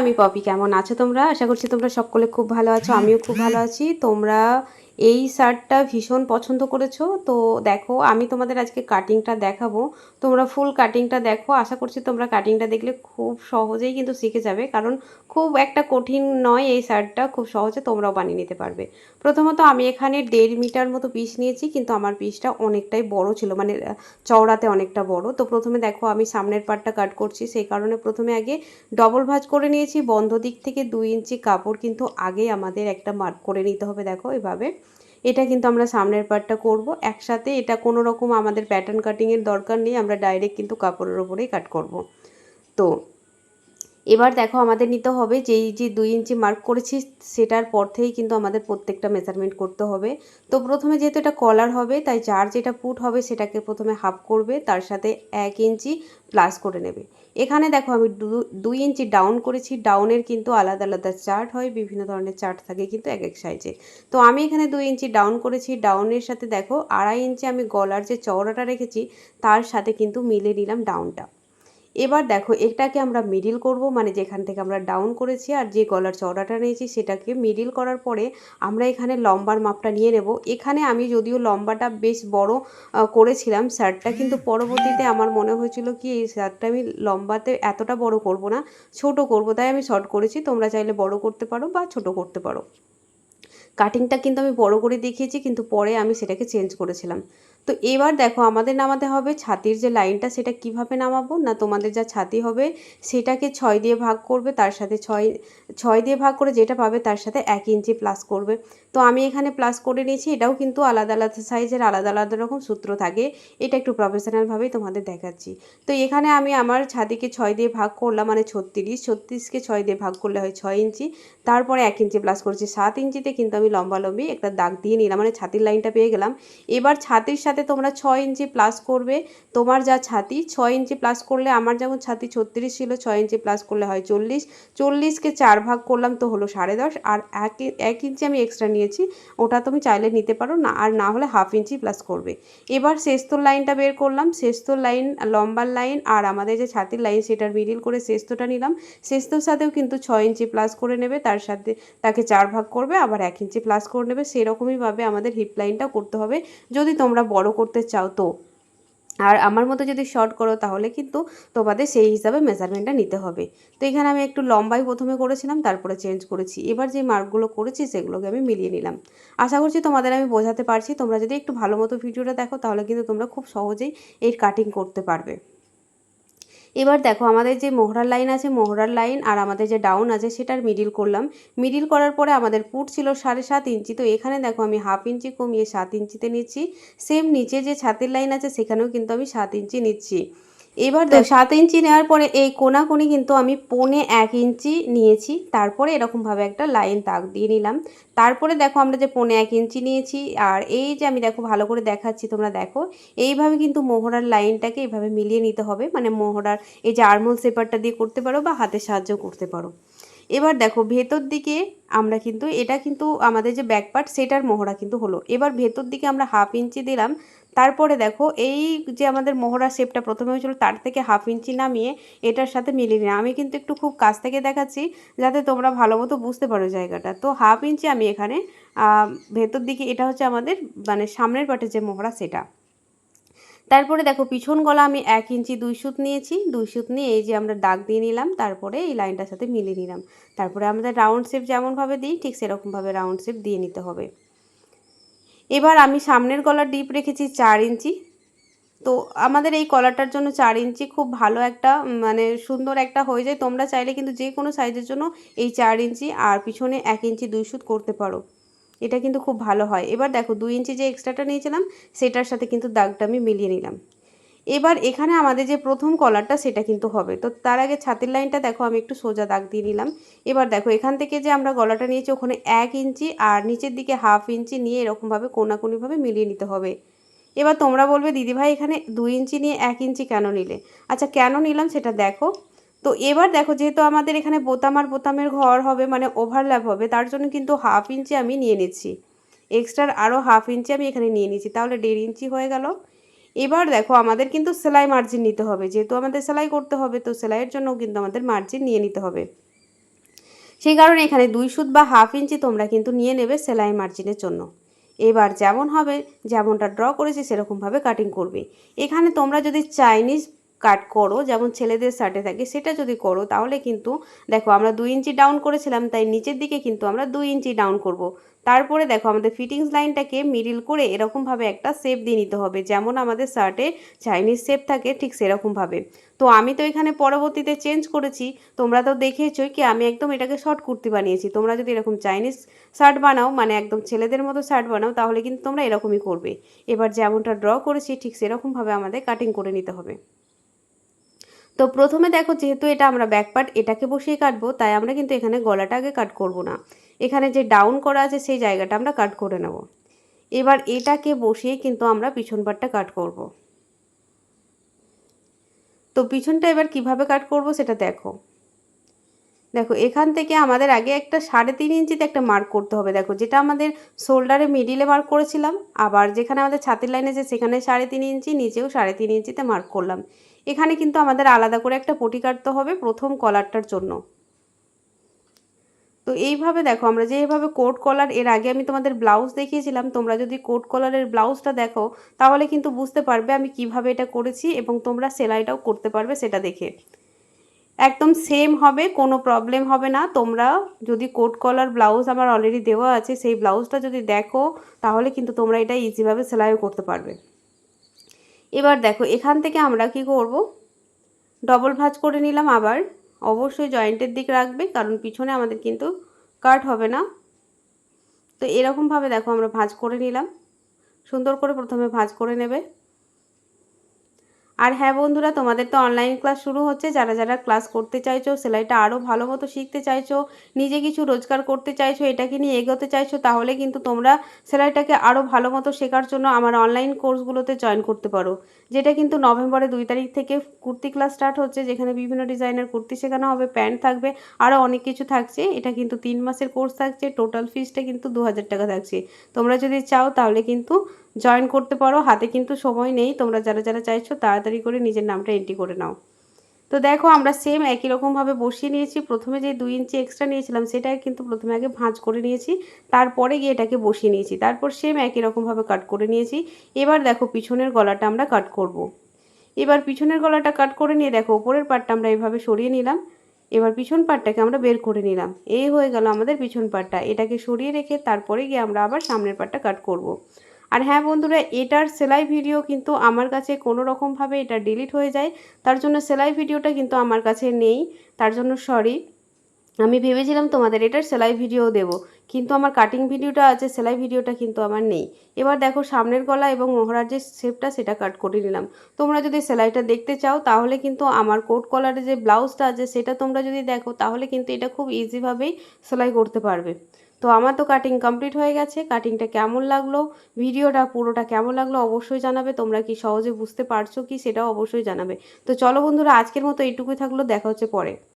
আমি পপি, কেমন আছো তোমরা? আশা করছি তোমরা সকলে খুব ভালো আছো, আমিও খুব ভালো আছি। তোমরা এই শার্টটা ভীষণ পছন্দ করেছ। তো দেখো, আমি তোমাদের আজকে কাটিংটা দেখাবো। তোমরা ফুল কাটিংটা দেখো। আশা করছি তোমরা কাটিংটা দেখলে খুব সহজেই কিন্তু শিখে যাবে। কারণ খুব একটা কঠিন নয় এই শার্টটা, খুব সহজে তোমরাও বানিয়ে নিতে পারবে। প্রথমত আমি এখানে দেড় মিটার মতো পিস নিয়েছি, কিন্তু আমার পিসটা অনেকটাই বড় ছিল মানে চওড়াতে অনেকটা বড়। তো প্রথমে দেখো, আমি সামনের পার্টটা কাট করছি। সেই কারণে প্রথমে আগে ডবল ভাঁজ করে নিয়েছি। বন্ধ দিক থেকে দুই ইঞ্চি কাপড় কিন্তু আগে আমাদের একটা মার্ক করে নিতে হবে, দেখো এভাবে। এটা কিন্তু আমরা সামনের পার্টটা করব। একসাথে এটা কোনো রকম আমাদের প্যাটার্ন কাটিংয়ের দরকার নেই, আমরা ডাইরেক্ট কিন্তু কাপড়ের ওপরেই কাট করব। তো এবার দেখো আমাদের নিতে হবে, যেই, যে দুই ইঞ্চি মার্ক করেছি সেটার পর থেকেই কিন্তু আমাদের প্রত্যেকটা মেজারমেন্ট করতে হবে। তো প্রথমে যেহেতু এটা কলার হবে, তাই যার যেটা পুট হবে সেটাকে প্রথমে হাফ করবে, তার সাথে এক ইঞ্চি প্লাস করে নেবে। এখানে দেখো আমি দু, দুই ইঞ্চি ডাউন করেছি ডাউনের কিন্তু আলাদা আলাদা চার্ট হয়, বিভিন্ন ধরনের চার্ট থাকে কিন্তু এক এক সাইজে তো আমি এখানে দুই ইঞ্চি ডাউন করেছি ডাউনের সাথে দেখো আড়াই ইঞ্চি আমি গলার যে চওড়াটা রেখেছি, তার সাথে কিন্তু মিলে নিলাম ডাউনটা এবার দেখো, এটাকে আমরা মিডিল করব মানে যেখান থেকে আমরা ডাউন করেছি আর যে গলার চওড়াটা নিয়েছি সেটাকে মিডিল করার পরে আমরা এখানে লম্বার মাপটা নিয়ে নেব। এখানে আমি যদিও লম্বাটা বেশ বড় করেছিলাম, শার্টটা কিন্তু পরবর্তীতে আমার মনে হয়েছিল কি, এই শার্টটা আমি লম্বাতে এতটা বড় করব না, ছোট করব, তাই আমি শর্ট করেছি, তোমরা চাইলে বড় করতে পারো বা ছোট করতে পারো। কাটিংটা কিন্তু আমি বড় করে দেখিয়েছি, কিন্তু পরে আমি সেটাকে চেঞ্জ করেছিলাম। তো এবার দেখো আমাদের নামাতে হবে ছাতির যে লাইনটা সেটা কীভাবে নামাবো? না তোমাদের যা ছাতি হবে সেটাকে ছয় দিয়ে ভাগ করবে, তার সাথে ছয় ছয় দিয়ে ভাগ করে যেটা পাবে তার সাথে এক ইঞ্চি প্লাস করবে। তো আমি এখানে প্লাস করে নিয়েছি, এটাও কিন্তু আলাদা আলাদা সাইজের আলাদা আলাদা রকম সূত্র থাকে। এটা একটু প্রফেশনালভাবেই তোমাদের দেখাচ্ছি। তো এখানে আমি আমার ছাতিকে ছয় দিয়ে ভাগ করলাম মানে ছত্রিশ, ছত্রিশকে ছয় দিয়ে ভাগ করলে হয় ছয় ইঞ্চি। তারপরে এক ইঞ্চি প্লাস করছি, সাত ইঞ্চিতে কিন্তু আমি লম্বালম্বি একটা দাগ দিয়ে নিলাম মানে ছাতির লাইনটা পেয়ে গেলাম। এবার ছাতির সাথে তোমরা ছয় ইঞ্চি প্লাস করবে। তোমার যা ছাতি, ছয় ইঞ্চি প্লাস করলে আমার যেমন ছাতি ছত্রিশ ছিল, ছয় ইঞ্চি প্লাস করলে হয় চল্লিশ। চল্লিশকে চার ভাগ করলাম তো হলো সাড়ে দশ। আর এক এক ইঞ্চি আমি এক্সট্রা নিয়েছি, ওটা তুমি চাইলে নিতে পারো না, আর না হলে হাফ ইঞ্চি প্লাস করবে। এবার শেষতোর লাইনটা বের করলাম। শেষতোর লাইন, লম্বার লাইন, আর আমাদের যে ছাতির লাইন সেটার মিডিল করে শেষতোটা নিলাম। শেষতোর সাথেও কিন্তু ছয় ইঞ্চি প্লাস করে নেবে, তার সাথে তাকে চার ভাগ করবে, আবার এক ইঞ্চি প্লাস করে নেবে। সেরকমইভাবে আমাদের হিপ লাইনটা করতে হবে। যদি তোমরা বড় করতে চাও তো। আর আমার মতো যদি শর্ট করো, তাহলে কিন্তু তোমাদের সেই হিসাবে মেজারমেন্টটা নিতে হবে। তো এখানে আমি একটু লম্বাই প্রথমে করেছিলাম, তারপরে চেঞ্জ করেছি। এবার যে মার্কগুলো করেছি, সেগুলোকে আমি মিলিয়ে নিলাম। আশা করছি তোমাদের আমি বোঝাতে পারছি। তোমরা যদি একটু ভালো মতো ভিডিওটা দেখো, তাহলে কিন্তু তোমরা খুব সহজেই এর কাটিং করতে পারবে। এবার দেখো, আমাদের যে মোহরার লাইন আছে, মোহরার লাইন আর আমাদের যে ডাউন আছে, সেটার মিডিল করলাম। মিডিল করার পরে আমাদের পুট ছিল সাড়ে সাত ইঞ্চি। তো এখানে দেখো, আমি হাফ ইঞ্চি কমিয়ে সাত ইঞ্চিতে নিচ্ছি। সেম নিচে যে ছাতের লাইন আছে, সেখানেও কিন্তু আমি সাত ইঞ্চি নিচ্ছি। এবার সাত ইঞ্চি নেওয়ার পরে এই কোনাকুনি কিন্তু আমি পনে এক ইঞ্চি নিয়েছি। তারপরে এরকমভাবে একটা লাইন তাক দিয়ে নিলাম। তারপরে দেখো আমরা যে পনে এক ইঞ্চি নিয়েছি আর এই যে আমি দেখো ভালো করে দেখাচ্ছি তোমরা দেখো এইভাবে কিন্তু মোহরার লাইনটাকে এইভাবে মিলিয়ে নিতে হবে। মানে মোহরার এই যে আরমোল সেপারটা দিয়ে করতে পারো বা হাতের সাহায্য করতে পারো। এবার দেখো ভেতর দিকে আমরা কিন্তু এটা কিন্তু আমাদের যে ব্যাক পার্ট সেটার মোহরা কিন্তু হলো। এবার ভেতর দিকে আমরা হাফ ইঞ্চি দিলাম। তারপরে দেখো, এই যে আমাদের মোহরা শেপটা প্রথমে হয়েছিল, তার থেকে হাফ ইঞ্চি নামিয়ে এটার সাথে মিলিয়ে নিই আমি কিন্তু একটু খুব কাছ থেকে দেখাচ্ছি, যাতে তোমরা ভালো মতো বুঝতে পারো জায়গাটা। তো হাফ ইঞ্চি আমি এখানে ভেতর দিকে এটা হচ্ছে আমাদের মানে সামনের পাটের যে মোহরা সেটা। তারপরে দেখো, পিছন গলা আমি এক ইঞ্চি দুই সুত নিয়েছি, দুই সুত নিয়ে এই যে আমরা দাগ দিয়ে নিলাম, তারপরে এই লাইনটার সাথে মিলিয়ে নিলাম। তারপরে আমাদের রাউন্ড শেপ যেমনভাবে দিই, ঠিক সেরকমভাবে রাউন্ড শেপ দিয়ে নিতে হবে। এবার আমি সামনের গলার ডিপ রেখেছি চার ইঞ্চি। তো আমাদের এই কলারটার জন্য চার ইঞ্চি খুব ভালো একটা মানে সুন্দর একটা হয়ে যায়। তোমরা চাইলে কিন্তু যে কোনো সাইজের জন্য এই চার ইঞ্চি আর পিছনে এক ইঞ্চি দুই সুত করতে পারো। এটা কিন্তু খুব ভালো হয়। এবার দেখো, দুই ইঞ্চি যে এক্সট্রাটা নিয়েছিলাম, সেটার সাথে কিন্তু দাগটা আমি মিলিয়ে নিলাম। এবার এখানে আমাদের যে প্রথম কলারটা সেটা কিন্তু হবে। তো তার আগে ছাতির লাইনটা দেখো, আমি একটু সোজা দাগ দিয়ে নিলাম। এবার দেখো, এখান থেকে যে আমরা গলাটা নিয়েছি ওখানে এক ইঞ্চি আর নিচের দিকে হাফ ইঞ্চি নিয়ে এরকমভাবে কোনাকুনিভাবে মিলিয়ে নিতে হবে। এবার তোমরা বলবে, দিদিভাই, এখানে দুই ইঞ্চি নিয়ে এক ইঞ্চি কেন নিলে? আচ্ছা কেন নিলাম সেটা দেখো। তো এবার দেখো, যেহেতু আমাদের এখানে বোতাম আর বোতামের ঘর হবে মানে ওভারল্যাপ হবে, তার জন্য কিন্তু হাফ ইঞ্চি আমি নিয়ে নিচ্ছি। এক্সট্রার আরও হাফ ইঞ্চি আমি এখানে নিয়ে নিচ্ছি। তাহলে দেড় ইঞ্চি হয়ে গেল। এবার দেখো আমাদের কিন্তু সেলাই মার্জিন নিতে হবে। যেহেতু আমাদের সেলাই করতে হবে, তো সেলাইয়ের জন্য কিন্তু আমাদের মার্জিন নিয়ে নিতে হবে। সেই কারণে এখানে দুই সুত বা হাফ ইঞ্চি তোমরা কিন্তু নিয়ে নেবে সেলাই মার্জিনের জন্য। এবার যেমন হবে, যেমনটা ড্র করেছি সেরকমভাবে কাটিং করবে। এখানে তোমরা যদি চাইনিজ কাট করো, যেমন ছেলেদের শার্টে থাকে সেটা যদি করো, তাহলে কিন্তু দেখো আমরা দুই ইঞ্চি ডাউন করেছিলাম, তাই নিচের দিকে কিন্তু আমরা দুই ইঞ্চি ডাউন করব। তারপরে দেখো আমাদের ফিটিংস লাইনটাকে মিডিল করে এরকমভাবে একটা শেপ দিয়ে নিতে হবে, যেমন আমাদের শার্টে চাইনিজ শেপ থাকে ঠিক সেরকমভাবে তো আমি তো এখানে পরবর্তীতে চেঞ্জ করেছি, তোমরা তো দেখেছোই কি আমি একদম এটাকে শর্ট কুর্তি বানিয়েছি, তোমরা যদি এরকম চাইনিজ শার্ট বানাও মানে একদম ছেলেদের মতো শার্ট বানাও, তাহলে কিন্তু তোমরা এরকমই করবে। এবার যেমনটা ড্র করেছি ঠিক সেরকমভাবে আমাদের কাটিং করে নিতে হবে। তো প্রথমে দেখো যেহেতু এটা আমরা ব্যাক পার্ট এটাকে বসিয়ে কাটবো, তাই আমরা কিন্তু এখানে গলাটা আগে কাট করব না। এখানে যে ডাউন করা আছে সেই জায়গাটা আমরা কাট করে নেব। এবার এটাকে বসিয়ে কিন্তু আমরা পিছন পাটটা কাট করব। তো পিছনটা এবার কীভাবে কাট করব সেটা দেখো। দেখো, এখান থেকে আমাদের আগে একটা সাড়ে তিন ইঞ্চিতে একটা মার্ক করতে হবে। দেখো, যেটা আমাদের শোল্ডারে মিডিলে মার্ক করেছিলাম, আবার যেখানে আমাদের ছাতির লাইনে যে সেখানে সাড়ে তিন ইঞ্চি, নিচেও সাড়ে তিন ইঞ্চিতে মার্ক করলাম। এখানে কিন্তু আমাদের আলাদা করে একটা পটি কাটতে হবে প্রথম কলারটার জন্য। তো এইভাবে দেখো, আমরা যে এইভাবে কোট কলার এর আগে আমি তোমাদের ব্লাউজ দেখিয়েছিলাম, তোমরা যদি কোট কলারের ব্লাউজটা দেখো, তাহলে কিন্তু বুঝতে পারবে আমি কীভাবে এটা করেছি এবং তোমরা সেলাইটাও করতে পারবে সেটা দেখে। একদম সেম হবে, কোনো প্রবলেম হবে না। তোমরা যদি কোট কলার ব্লাউজ আমার অলরেডি দেওয়া আছে, সেই ব্লাউজটা যদি দেখো, তাহলে কিন্তু তোমরা এটা ইজিভাবে সেলাইও করতে পারবে। এবার দেখো, এখান থেকে আমরা কি করব? ডবল ভাজ করে নিলাম আবার। অবশ্যই জয়েন্টের দিক রাখবে, কারণ পিছনে আমাদের কিন্তু কাট হবে না। তো এরকমভাবে দেখো, আমরা ভাঁজ করে নিলাম। সুন্দর করে প্রথমে ভাঁজ করে নেবে। আর হ্যাঁ বন্ধুরা, তোমাদের তো অনলাইন ক্লাস শুরু হচ্ছে। যারা যারা ক্লাস করতে চাইছো, সেলাইটা আরও ভালো মতো শিখতে চাইছো, নিজে কিছু রোজগার করতে চাইছো, এটাকে নিয়ে এগোতে চাইছো, তাহলে কিন্তু তোমরা সেলাইটাকে আরও ভালো মতো শেখার জন্য আমার অনলাইন কোর্সগুলোতে জয়েন করতে পারো। যেটা কিন্তু নভেম্বরের দুই তারিখ থেকে কুর্তি ক্লাস স্টার্ট হচ্ছে, যেখানে বিভিন্ন ডিজাইনের কুর্তি শেখানো হবে প্যান্ট থাকবে আরও অনেক কিছু থাকছে। এটা কিন্তু তিন মাসের কোর্স থাকছে টোটাল ফিসটা কিন্তু দু হাজার টাকা থাকছে। তোমরা যদি চাও, তাহলে কিন্তু জয়েন করতে পারো, হাতে কিন্তু সময় নেই, তোমরা যারা যারা চাইছো তাড়াতাড়ি করে নিজের নামটা এন্ট্রি করে নাও তো দেখো আমরা সেম একই রকমভাবে বসিয়ে নিয়েছি, প্রথমে যে দুই ইঞ্চি এক্সট্রা নিয়েছিলাম সেটা কিন্তু প্রথমে আগে ভাঁজ করে নিয়েছি, তারপরে গিয়ে এটাকে বসিয়ে নিয়েছি, তারপর সেম একই রকমভাবে কাট করে নিয়েছি, এবার দেখো পিছনের গলাটা আমরা কাট করব। এবার পিছনের গলাটা কাট করে নিয়ে দেখো ওপরের পাটটা আমরা এভাবে সরিয়ে নিলাম, এবার পিছন পাটটাকে আমরা বের করে নিলাম, এই হয়ে গেল আমাদের পিছন পাটটা, এটাকে সরিয়ে রেখে তারপরে গিয়ে আমরা আবার সামনের পাটটা কাট করব। আর হ্যাঁ বন্ধুরা, এটার সেলাই ভিডিও কিন্তু আমার কাছে কোনো রকমভাবে এটা ডিলিট হয়ে যায়। তার জন্য সেলাই ভিডিওটা কিন্তু আমার কাছে নেই। তার জন্য সরি আমি ভেবেছিলাম তোমাদের এটার সেলাই ভিডিও দেব, কিন্তু আমার কাটিং ভিডিওটা আছে, সেলাই ভিডিওটা কিন্তু আমার নেই। এবার দেখো সামনের গলা এবং মোহরার যে শেপটা সেটা কাট করে নিলাম। তোমরা যদি সেলাইটা দেখতে চাও, তাহলে কিন্তু আমার কোট কলারের যে ব্লাউজটা আছে, সেটা তোমরা যদি দেখো, তাহলে কিন্তু এটা খুব ইজিভাবেই সেলাই করতে পারবে। তো আমার তো কাটিং কমপ্লিট হয়ে গেছে। কাটিংটা কেমন লাগল? ভিডিওটা পুরোটা কেমন লাগল? অবশ্যই জানাবে। তোমরা কি সহজে বুঝতে পারছ কি সেটাও অবশ্যই জানাবে। তো চলো বন্ধুরা, আজকের মতো এইটুকুই থাকল। দেখা হচ্ছে পরে।